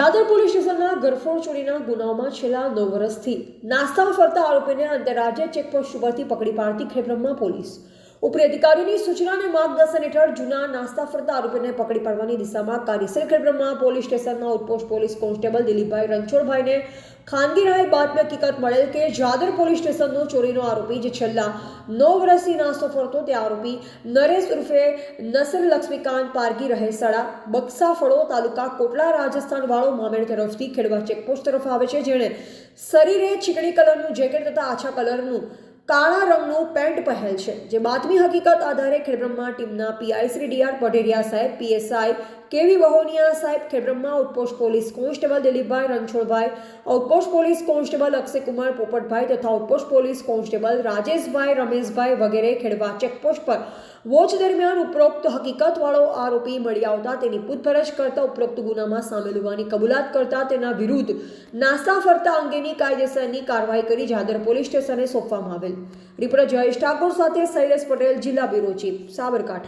જાદર police સ્ટેશનના ગરફોડ ચોરીના ગુનાઓમાં છેલ્લા નવ વર્ષથી નાસ્તા ફરતા આરોપીને આંતરરાજ્ય ચેકપોસ્ટ ઉપરથી પકડી પાડતી ખેબ્રહ્મા પોલીસ. ઉપરી અધિકારીઓની સૂચના માર્ગદર્શન હેઠળ જૂના નાસ્તા ફરતા આરોપીને પકડી પાડવાની દિશામાં કાર્યશીલ કાર્યક્રમમાં પોલીસ સ્ટેશનના આઉટપોસ્ટ પોલીસ કોન્સ્ટેબલ દિલીપભાઈ રણછોડભાઈને ખાનગી રાહે બાતમી હકીકત મળેલ કે જાદર પોલીસ સ્ટેશનનો ચોરીનો આરોપી જે છેલ્લા નવ વર્ષથી નાસ્તો ફરતો તે આરોપી નરેશ ઉર્ફે નસર લક્ષ્મીકાંત પારગી રહે સડા બક્સા ફળો તાલુકા કોટલા રાજસ્થાન વાળો મામેર તરફથી ખેડવા ચેકપોસ્ટ તરફ આવે છે. જેણે શરીરે ચીકણી કલરનું જેકેટ તથા આછા કલરનું કાળા રંગનું પેન્ટ પહેરેલ છે જે બાતમી હકીકત આધારે ખેડબ્રહ્મા ટીમના પીઆઈ શ્રી ડીઆર પટેરિયા સાહેબ, પીએસઆઈ કેવી વહોનિયા સાહેબ Khedbrahma outpost police constable Dilipbhai Ranchhodbhai outpost police constable Akshaykumar Popatbhai તથા outpost police constable Rajeshbhai Rameshbhai વગેરે ખેડવા ચેકપોસ્ટ પર વોચ દરમિયાન ઉપરોક્ત હકીકતવાળો આરોપી મળી આવતા તેની પૂછપરછ કરતા ઉપરોક્ત ગુનામાં સામેલ હોવાની કબૂલાત કરતા તેના વિરુદ્ધ નાસા ફરતા અંગેની કાયદેસરની કાર્યવાહી કરી જાદર પોલીસ સ્ટેશને સોંપવામાં આવેલ. રિપોર્ટર જયેશ ઠાકોર સાથે શૈલેષ પટેલ, જિલ્લા બ્યુરો ચીફ, સાબરકાંઠા.